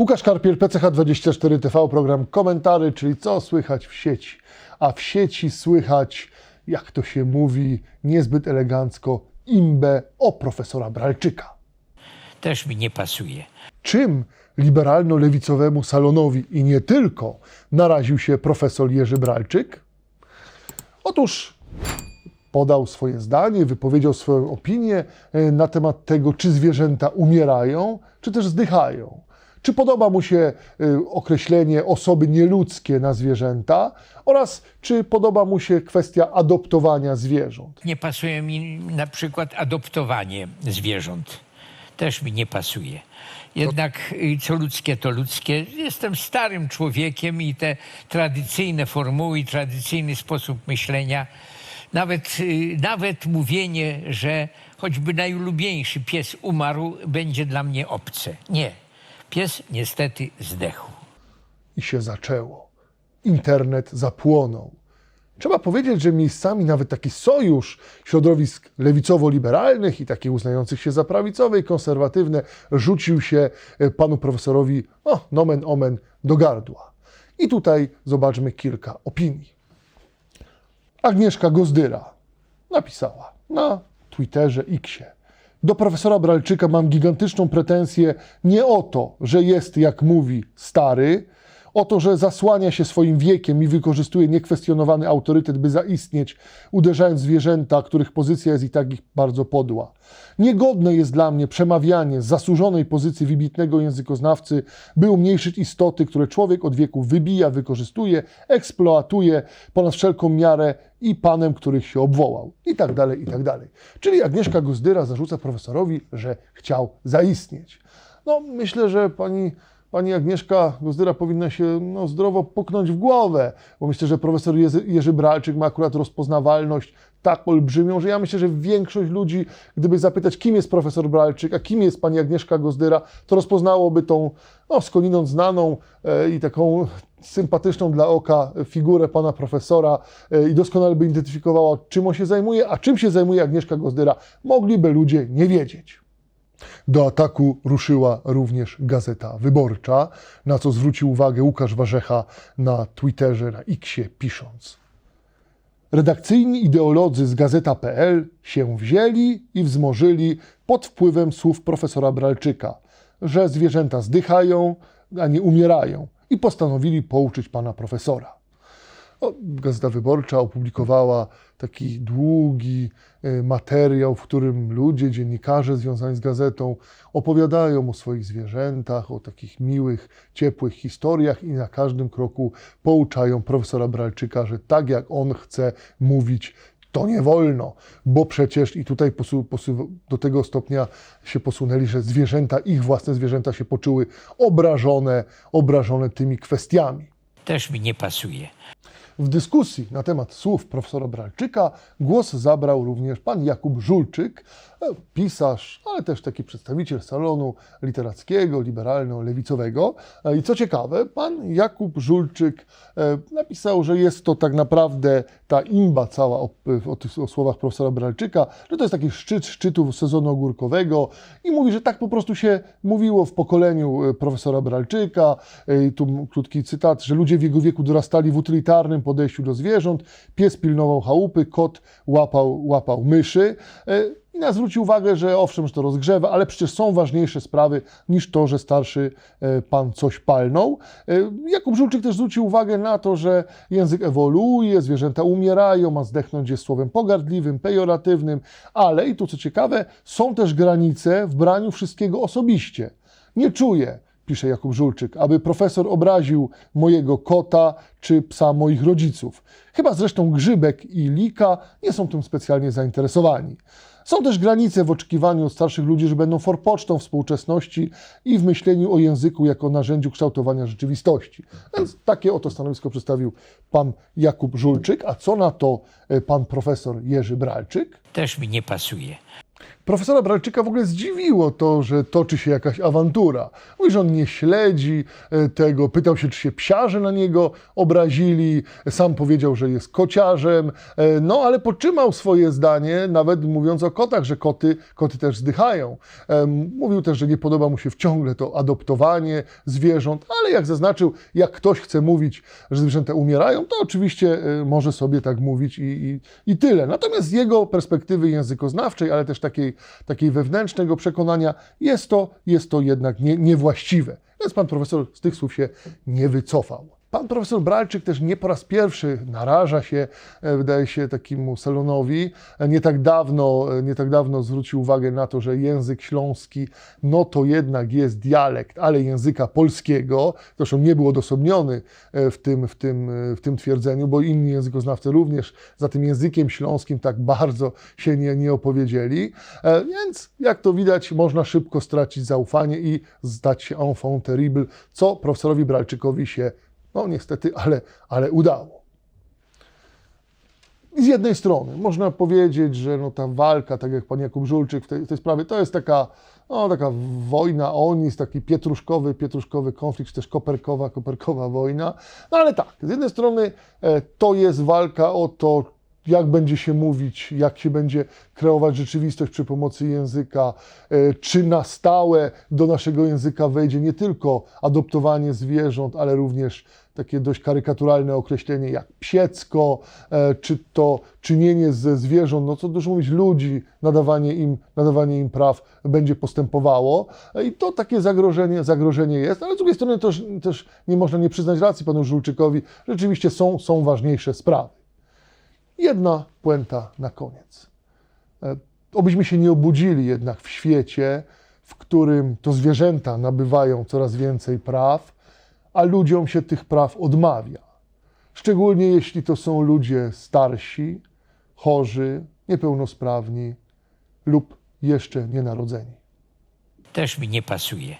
Łukasz Karpiel, PCH24TV, program Komentary, czyli co słychać w sieci. A w sieci słychać, jak to się mówi niezbyt elegancko, imbę o profesora Bralczyka. też mi nie pasuje. Czym liberalno-lewicowemu salonowi i nie tylko naraził się profesor Jerzy Bralczyk? Otóż podał swoje zdanie, wypowiedział swoją opinię e, na temat tego, czy zwierzęta umierają, czy też zdychają. Czy podoba mu się e, określenie osoby nieludzkie na zwierzęta oraz czy podoba mu się kwestia adoptowania zwierząt. Nie pasuje mi na przykład adoptowanie zwierząt. Też mi nie pasuje. Jednak y, co ludzkie, to ludzkie. Jestem starym człowiekiem i te tradycyjne formuły tradycyjny sposób myślenia, nawet, y, nawet mówienie, że choćby najulubieńszy pies umarł, będzie dla mnie obce. Nie. Pies niestety zdechł. I się zaczęło. Internet zapłonął. Trzeba powiedzieć, że miejscami nawet taki sojusz środowisk lewicowo-liberalnych i takich uznających się za prawicowe i konserwatywne rzucił się e, panu profesorowi, o, nomen omen, do gardła. I tutaj zobaczmy kilka opinii. Agnieszka Gozdyra napisała na Twitterze Xie. Do profesora Bralczyka mam gigantyczną pretensję nie o to, że jest, jak mówi, stary, o to, że zasłania się swoim wiekiem i wykorzystuje niekwestionowany autorytet, by zaistnieć, uderzając w zwierzęta, których pozycja jest i tak ich bardzo podła. Niegodne jest dla mnie przemawianie z zasłużonej pozycji wybitnego językoznawcy, by umniejszyć istoty, które człowiek od wieku wybija, wykorzystuje, eksploatuje ponad wszelką miarę i panem, których się obwołał. I tak dalej, i tak dalej. Czyli Agnieszka Guzdyra zarzuca profesorowi, że chciał zaistnieć. No, myślę, że pani, pani Agnieszka Guzdyra powinna się no, zdrowo puknąć w głowę, bo myślę, że profesor Jerzy, Jerzy Bralczyk ma akurat rozpoznawalność tak olbrzymią, że ja myślę, że większość ludzi, gdyby zapytać, kim jest profesor Bralczyk, a kim jest pani Agnieszka Gozdyra, to rozpoznałoby tą no, skądinąd znaną e, i taką sympatyczną dla oka figurę pana profesora e, i doskonale by identyfikowała, czym on się zajmuje, a czym się zajmuje Agnieszka Gozdyra, mogliby ludzie nie wiedzieć. Do ataku ruszyła również Gazeta Wyborcza, na co zwrócił uwagę Łukasz Warzecha na Twitterze, na Xie, pisząc. Redakcyjni ideolodzy z Gazeta.pl się wzięli i wzmożyli pod wpływem słów profesora Bralczyka, że zwierzęta zdychają, a nie umierają i postanowili pouczyć pana profesora. No, Gazeta Wyborcza opublikowała taki długi e, materiał, w którym ludzie, dziennikarze związani z gazetą opowiadają o swoich zwierzętach, o takich miłych, ciepłych historiach i na każdym kroku pouczają profesora Bralczyka, że tak jak on chce mówić, to nie wolno, bo przecież i tutaj posu, posu, do tego stopnia się posunęli, że zwierzęta, ich własne zwierzęta się poczuły obrażone, obrażone tymi kwestiami. Też mi nie pasuje. W dyskusji na temat słów profesora Bralczyka głos zabrał również pan Jakub Żulczyk, e, pisarz, ale też taki przedstawiciel salonu literackiego, liberalno-lewicowego. E, I co ciekawe, pan Jakub Żulczyk e, napisał, że jest to tak naprawdę ta imba cała o, o, tych, o słowach profesora Bralczyka, że to jest taki szczyt szczytów sezonu ogórkowego i mówi, że tak po prostu się mówiło w pokoleniu profesora Bralczyka. Tu krótki cytat, że ludzie w jego wieku dorastali w utylitarnym podejściu do zwierząt, pies pilnował chałupy, kot łapał, łapał myszy. E, I zwrócił uwagę, że owszem, że to rozgrzewa, ale przecież są ważniejsze sprawy niż to, że starszy e, pan coś palnął. E, Jakub Żulczyk też zwrócił uwagę na to, że język ewoluuje, zwierzęta umierają, ma zdechnąć jest słowem pogardliwym, pejoratywnym, ale i tu co ciekawe, są też granice w braniu wszystkiego osobiście. Nie czuję, pisze Jakub Żulczyk, aby profesor obraził mojego kota czy psa moich rodziców. Chyba zresztą Grzybek i Lika nie są tym specjalnie zainteresowani. Są też granice w oczekiwaniu od starszych ludzi, że będą forpocztą współczesności i w myśleniu o języku jako narzędziu kształtowania rzeczywistości. Więc takie oto stanowisko przedstawił pan Jakub Żulczyk. A co na to e, pan profesor Jerzy Bralczyk? Też mi nie pasuje. Profesora Bralczyka w ogóle zdziwiło to, że toczy się jakaś awantura. Mówi, że on nie śledzi e, tego, pytał się, czy się psiarze na niego obrazili, sam powiedział, że jest kociarzem, e, no ale podtrzymał swoje zdanie, nawet mówiąc o kotach, że koty, koty też zdychają. Em, Mówił też, że nie podoba mu się wciągle to adoptowanie zwierząt, ale jak zaznaczył, jak ktoś chce mówić, że zwierzęta umierają, to oczywiście e, może sobie tak mówić i, i, i tyle. Natomiast z jego perspektywy językoznawczej, ale też takiej, takiej wewnętrznego przekonania, jest to, jest to jednak nie, niewłaściwe. Więc pan profesor z tych słów się nie wycofał. Pan profesor Bralczyk też nie po raz pierwszy naraża się, e, wydaje się, takiemu salonowi. E, Nie tak dawno, e, nie tak dawno zwrócił uwagę na to, że język śląski, no to jednak jest dialekt, ale języka polskiego. Zresztą nie był odosobniony w tym, w tym, w tym twierdzeniu, bo inni językoznawcy również za tym językiem śląskim tak bardzo się nie, nie opowiedzieli. Więc, jak to widać, można szybko stracić zaufanie i zdać się enfant terrible, co profesorowi Bralczykowi się no niestety, ale, ale udało. I z jednej strony można powiedzieć, że no ta walka, tak jak pan Jakub Żulczyk w tej, w tej sprawie, to jest taka, no, taka wojna onis, taki pietruszkowy, pietruszkowy konflikt, czy też koperkowa, koperkowa wojna. No ale tak, z jednej strony e, to jest walka o to, jak będzie się mówić, jak się będzie kreować rzeczywistość przy pomocy języka, e, czy na stałe do naszego języka wejdzie nie tylko adoptowanie zwierząt, ale również takie dość karykaturalne określenie jak psiecko, e, czy to czynienie ze zwierząt, no co dużo mówić, ludzi, nadawanie im, nadawanie im praw będzie postępowało. E, I to takie zagrożenie, zagrożenie jest, ale z drugiej strony też, też nie można nie przyznać racji panu Żulczykowi, rzeczywiście są, są ważniejsze sprawy. Jedna puenta na koniec. E, Obyśmy się nie obudzili jednak w świecie, w którym to zwierzęta nabywają coraz więcej praw, a ludziom się tych praw odmawia. Szczególnie jeśli to są ludzie starsi, chorzy, niepełnosprawni lub jeszcze nienarodzeni. Też mi nie pasuje.